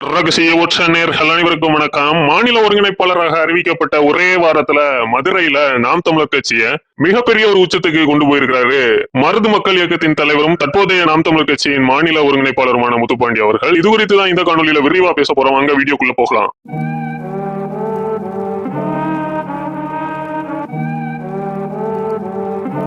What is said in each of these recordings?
ரகசிய உச்ச நேர்கள் அனைவருக்கும் வணக்கம். மாநில ஒருங்கிணைப்பாளராக அறிவிக்கப்பட்ட ஒரே வாரத்துல மதுரையில நாம் தமிழர் கட்சிய மிகப்பெரிய ஒரு உச்சத்துக்கு கொண்டு போயிருக்கிறாரு. மருது மக்கள் இயக்கத்தின் தலைவரும் தற்போதைய நாம் தமிழர் கட்சியின் மாநில ஒருங்கிணைப்பாளருமான முத்துப்பாண்டி அவர்கள். இது குறித்து தான் இந்த காணொலியில விரிவா பேச போறோம். அங்க வீடியோக்குள்ள போகலாம்.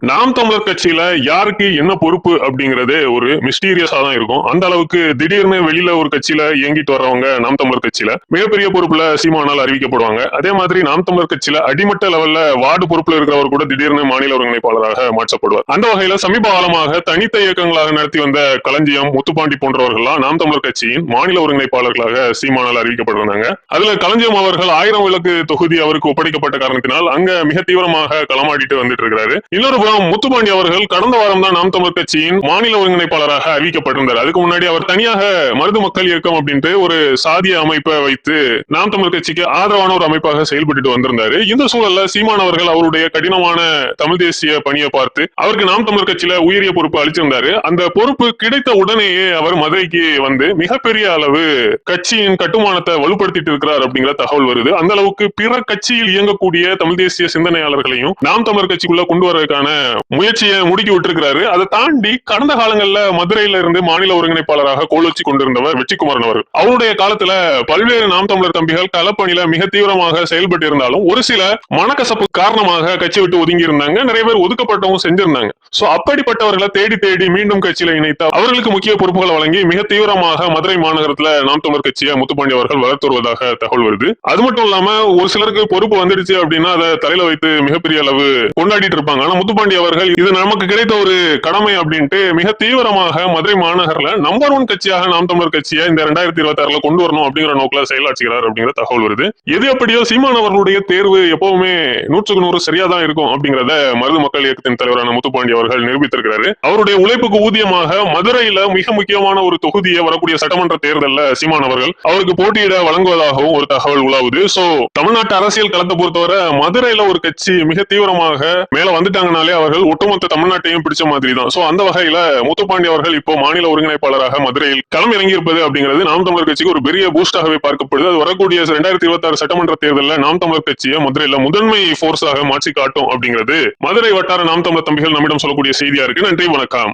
நாம் தமிழர் கட்சியில யாருக்கு என்ன பொறுப்பு அப்படிங்கறது ஒரு மிஸ்டீரியஸா தான் இருக்கும். அந்த அளவுக்கு திடீர்னு வெளியில ஒரு கட்சியில இயங்கிட்டு வர்றவங்க நாம் தமிழர் கட்சியில மிகப்பெரிய பொறுப்புல சீமானால் அறிவிக்கப்படுவாங்க. அதே மாதிரி நாம் தமிழர் கட்சியில அடிமட்ட லெவல்ல வார்டு பொறுப்புல இருக்கிறவர் கூட திடீர்னு மாநில ஒருங்கிணைப்பாளராக மாற்றப்படுவார். அந்த வகையில சமீப காலமாக தனித்த இயக்கங்களாக நடத்தி வந்த களஞ்சியம் முத்துப்பாண்டி போன்றவர்கள்லாம் நாம் தமிழர் கட்சியின் மாநில ஒருங்கிணைப்பாளர்களாக சீமானால் அறிவிக்கப்பட்டிருந்தாங்க. அதுல களஞ்சியம் அவர்கள் ஆயிரம் விளக்கு தொகுதி அவருக்கு ஒப்படைக்கப்பட்ட காரணத்தினால் அங்க மிக தீவிரமாக களமாடிட்டு வந்துட்டு இருக்கிறாரு. இன்னொரு புறம் முத்துப்பாண்டி அவர்கள் கடந்த வாரம் தான் நாம் தமிழ் கட்சியின் மாநில ஒருங்கிணைப்பாளராக அறிவிக்கப்பட்டிருந்தார். அதுக்கு முன்னாடி அவர் தனியாக மருது மக்கள் இயக்கம் அப்படின்ட்டு ஒரு சாதிய அமைப்பை வைத்து நாம் தமிழ் கட்சிக்கு ஆதரவான ஒரு அமைப்பாக செயல்பட்டு வந்திருந்தாரு. இந்த சூழல்ல சீமான் அவர்கள் அவருடைய கடினமான தமிழ் தேசிய பணியை பார்த்து அவருக்கு நாம் தமிழ் கட்சியில உயரிய பொறுப்பு அளிச்சிருந்தாரு. அந்த பொறுப்பு கிடைத்த உடனேயே அவர் மதுரைக்கு வந்து மிகப்பெரிய அளவு கட்சியின் கட்டுமானத்தை வலுப்படுத்திட்டு இருக்கிறார் அப்படிங்கிற தகவல் வருது. அந்த அளவுக்கு பிற கட்சியில் இயங்கக்கூடிய தமிழ் தேசிய சிந்தனையாளர்களையும் நாம் தமிழர் கட்சிக்குள்ள கொண்டு வரதுக்கான முயற்சியை முடுக்கி விட்டுருக்கிறாரு. அதை தாண்டி கடந்த காலங்கள்ல மதுரையில இருந்து மாநில ஒருங்கிணைப்பாளராக கோலோச்சி கொண்டிருந்தவர் வெற்றிக்குமரன் அவர் அவருடைய காலத்துல பல்வேறு நாம் தமிழர் தம்பிகள் களப்பணியில மிக தீவிரமாக செயல்பட்டு இருந்தாலும் ஒரு சில மனக்கசப்பு காரணமாக கட்சி விட்டு ஒதுங்கி இருந்தாங்க நிறைய பேர் ஒதுக்கப்பட்டவும் செஞ்சிருந்தாங்க. சோ அப்படிப்பட்டவர்களை தேடி தேடி மீண்டும் கட்சியில இணைத்து அவர்களுக்கு முக்கிய பொறுப்புகளை வழங்கி மிக தீவிரமாக மதுரை மாநகரத்துல நாம் தமிழர் கட்சியை முத்துப்பாண்டி அவர்கள் வளர்த்து வருவதாக தகவல் வருது. அது மட்டும் இல்லாம ஒரு சிலருக்கு பொறுப்பு வந்துடுச்சு அப்படின்னா அதை தலையில வைத்து மிகப்பெரிய அளவு கொண்டாடிட்டு இருப்பாங்க. ஆனா முத்துப்பாண்டி அவர்கள் இது நமக்கு கிடைத்த ஒரு கடமை அப்படின்ட்டு மிக தீவிரமாக மதுரை மாநகர்ல நம்பர் ஒன் கட்சியாக நாம் தமிழர் கட்சியை இந்த ரெண்டாயிரத்தி இருபத்தி ஆறுல கொண்டு வரணும் அப்படிங்கிற நோக்கில செயலாற்றுகிறார் அப்படிங்கிற தகவல் வருது. எது எப்படியோ சீமான் அவர்களுடைய தேர்வு எப்பவுமே நூற்றுக்கு நூறு சரியா தான் இருக்கும் அப்படிங்கறத மருது மக்கள் இயக்கத்தின் தலைவரான முத்துப்பாண்டி அவர்கள் நிரூபித்திருக்கிறாரு. அவருடைய உழைப்புக்கு ஊதியமாக மதுரையில மிக முக்கியமான ஒரு தொகுதியை வரக்கூடிய சட்டமன்ற தேர்தலில் சீமான் அவர்கள் அவருக்கு போட்டியிட வழங்குவதாகவும் ஒரு தகவல் உலாவுது. சோ தமிழ்நாட்டு அரசியல் களத்தை பொறுத்தவரை மதுரையில ஒரு கட்சி மிக தீவிரமாக மேல வந்துட்டாங்கனாலே அவர்கள் ஒட்டுமொத்த தமிழ்நாட்டையும் பிடிச்ச மாதிரி தான் சோ அந்த வகையில முத்துப்பாண்டி அவர்கள் இப்போ மாநில ஒருங்கிணைப்பாளராக மதுரையில் களம் இறங்கி இருப்பது அப்படிங்கிறது நாம் தமிழர் கட்சிக்கு ஒரு பெரிய பூஸ்டாகவே பார்க்கப்படுது. அது வரக்கூடிய ரெண்டாயிரத்தி இருபத்தி ஆறு சட்டமன்ற தேர்தலில் நாம் தமிழர் கட்சியை மதுரையில முதன்மை போர்ஸாக மாற்றி காட்டும் அப்படிங்கிறது மதுரை வட்டார நாம் தமிழர் தம்பிகள் நம்மிடம் சொல்லக்கூடிய செய்தியா இருக்கு. நன்றி வணக்கம்.